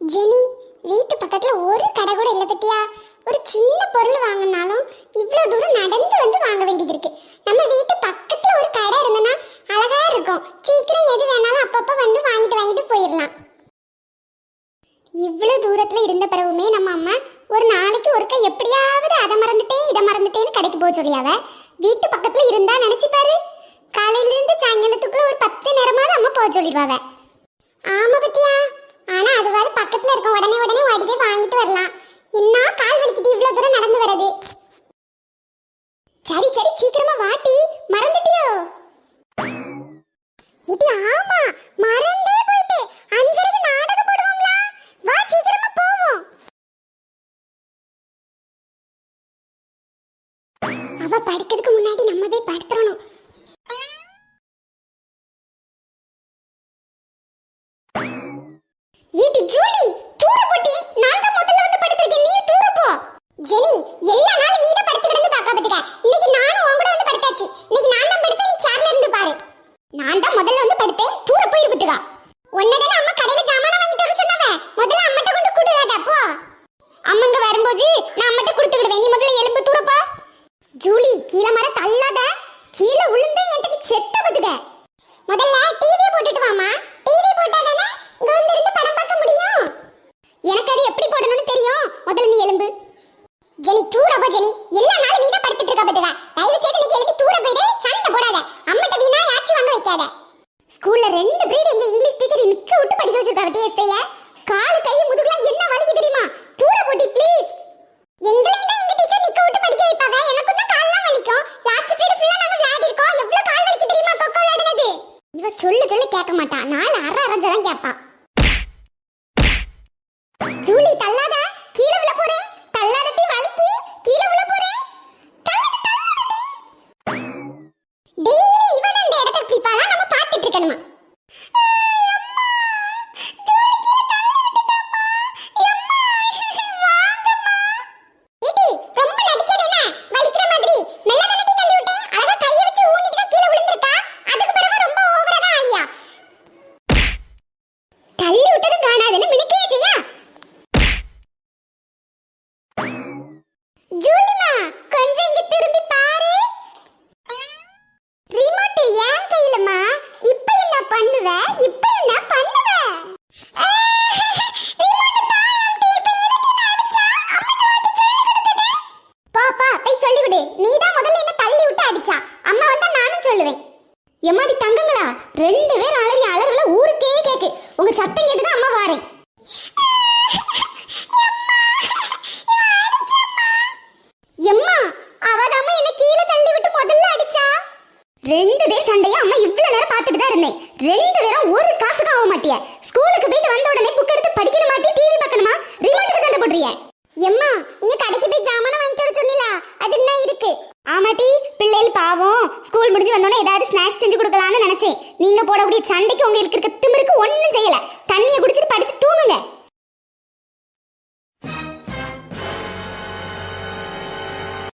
Jenny வீட்டு பக்கத்துல ஒரு கடை கூட இல்லை பத்தியா? ஒரு சின்ன பொருள் வாங்கினாலும் இவ்வளவு தூரம் நடந்து வந்து வாங்க வேண்டியது இருக்கு. நம்ம வீட்டு பக்கத்துல ஒரு கடை இருந்தனா அழகா இருக்கும். சீக்கிரம் எது வேணாலும் அப்பப்போ வந்து வாங்கிட்டு வாங்கிட்டு போயிடலாம். இவ்வளவு தூரத்துல இருந்த பிறகுமே நம்ம அம்மா ஒரு நாளைக்கு ஒருக்க எப்படியாவது அதை மறந்துட்டேன் இதை மறந்துட்டேன்னு கடைக்கு போக சொல்லியாவ? வீட்டு பக்கத்துல இருந்தா நினச்சி பாரு. காலையில இருந்து சாயங்காலத்துக்குள்ள ஒரு பத்து நேரமாவது அம்மா போக சொல்லிடுவாவ. ஆமா பத்தியா ஆனா அதுவாது பக்கத்துல இருக்க உடனே உடனே ஓடி போய் வாங்கிட்டு வரலாம். என்ன கால் வலிக்கிட்டு இவ்வளவு தூரம் நடந்து வர்றது. சரி சரி சீக்கிரமா வாட்டி மறந்துட்டியோ? இது ஆமா. மறந்தே போயிட்டு. அஞ்சரைக்கு நாடகம் போடுவோம்ல. வா சீக்கிரமா போவோம். அவ படுக்கிறதுக்கு முன்னாடி நம்ம போய் படுத்துறணும். ஏடி ஜூலி. தூர போட்டி. நான் தான் முதல்ல வந்து படுத்திருக்கேன். நீ தூர போ. ஜெனி எல்லா நாளும் நீ தான் படுத்து கிடந்து பாக்க பத்துக்க இன்னைக்கு நானும் உன் கூட வந்து படுத்தாச்சு. இன்னைக்கு நான் தான் படுத்தேன். நீ சேர்ல இருந்து பாரு. நான் தான் முதல்ல வந்து படுத்தேன். தூர போய் பத்துக்க உன்னதான அம்மா கடையில ஜாமான வாங்கிட்டு வர சொன்னவ முதல்ல அம்மட்ட கொண்டு கூடுதாடா போ. அம்மங்க வரும்போது நான் அம்மட்ட கொடுத்துக்கிடுவேன். நீ முதல்ல எலும்பு தூரப்பா. ஜூலி கீழே மர தள்ளாத. கீழே விழுந்து முதல்ல நீ எலும்பு. ஜெனி தூர போ ஜெனி. எல்லா நாளும் நீ தான் படுத்துட்டு இருக்க பத்துக்க தயவு செய்து நீ எழுப்பி தூர போயிடு சண்டை போடாத. அம்மட்ட வீணா யாச்சும் வாங்க வைக்காத. ஸ்கூல்ல ரெண்டு பீரியட் எங்க இங்கிலீஷ் டீச்சர் நிக்க விட்டு படிக்க வச்சிருக்காங்க டிஎஸ்ஐய கால் கை முதுகுலாம் என்ன வலிக்கு தெரியுமா? தூர போட்டி ப்ளீஸ் எங்களையும் தான் எங்க டீச்சர் நிக்க விட்டு படிக்க வைப்பாங்க. எனக்கும் தான் கால்லாம் வலிக்கும். லாஸ்ட் பீரியட் ஃபுல்லா நாங்க விளையாடி இருக்கோம். எவ்வளவு கால் வலிக்கு தெரியுமா? கொக்கோ விளையாடுனது. இவ சொல்ல சொல்ல கேட்க மாட்டா. நாலு அற அரைஞ்சதான் கேட்பா. இருக்கணுமா எம்மாடி தங்கங்களா ரெண்டு பேர் அலறி அலறல ஊருக்கே கேக்கு. உங்க சத்தம் கேட்டுதான் அம்மா வாரேன். எம்மா அவதாம்மா என்ன கீழே தள்ளி விட்டு முதல்ல அடிச்சா? ரெண்டு பேர் சண்டையும் அம்மா இவ்வளவு நேரம் பார்த்துட்டு தான் இருந்தேன். ரெண்டு பேரும் ஒரு காசுக்கு ஆக மாட்டிய. ஸ்கூலுக்கு போயிட்டு வந்த உடனே புக் எடுத்து படிக்க மாட்டி டிவி பார்க்கணுமா ரிமோட்டுக்கு சண்டை போடுறிய எம்மா நீங்க கடைக்கு போய் ஜாமான வாங்கிட்டு வர சொன்னீங்களா அது என்ன இருக்கு ஆமாட்டி பிள்ளைகள் பாவம். ஸ்கூல் முடிஞ்சு வந்தோடனே ஏதாவது ஸ்நாக்ஸ் செஞ்சு கொடுக்கலாம்னு நினைச்சேன். நீங்க போடக்கூடிய சண்டைக்கு உங்களுக்கு இருக்க திமிருக்கு ஒன்றும் செய்யல. தண்ணி